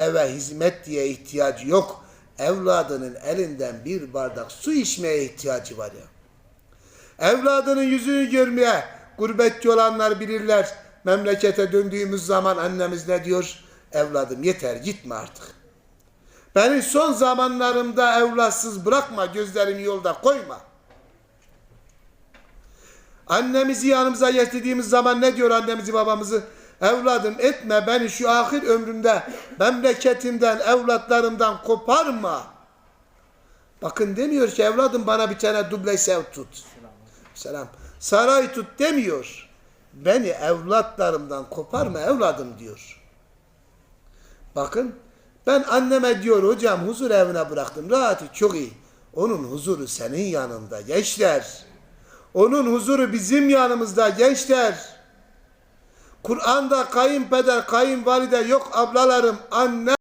eve hizmet diye ihtiyacı yok. Evladının elinden bir bardak su içmeye ihtiyacı var ya. Evladının yüzünü görmeye gurbetçi olanlar bilirler. Memlekete döndüğümüz zaman annemiz ne diyor? Evladım yeter gitme artık. Beni son zamanlarımda evlatsız bırakma, gözlerimi yolda koyma. Annemizi yanımıza getirdiğimiz zaman ne diyor annemizi babamızı? Evladım etme beni şu ahir ömrümde memleketimden, evlatlarımdan koparma. Bakın demiyor ki evladım bana bir tane duble sev tut. Selam. Saray tut demiyor. Beni evlatlarımdan koparma evladım diyor. Bakın ben anneme diyor hocam huzur evine bıraktım. Rahatı çok iyi. Onun huzuru senin yanında gençler. Onun huzuru bizim yanımızda gençler. Kur'an'da kayınpeder, kayınvalide yok ablalarım, anne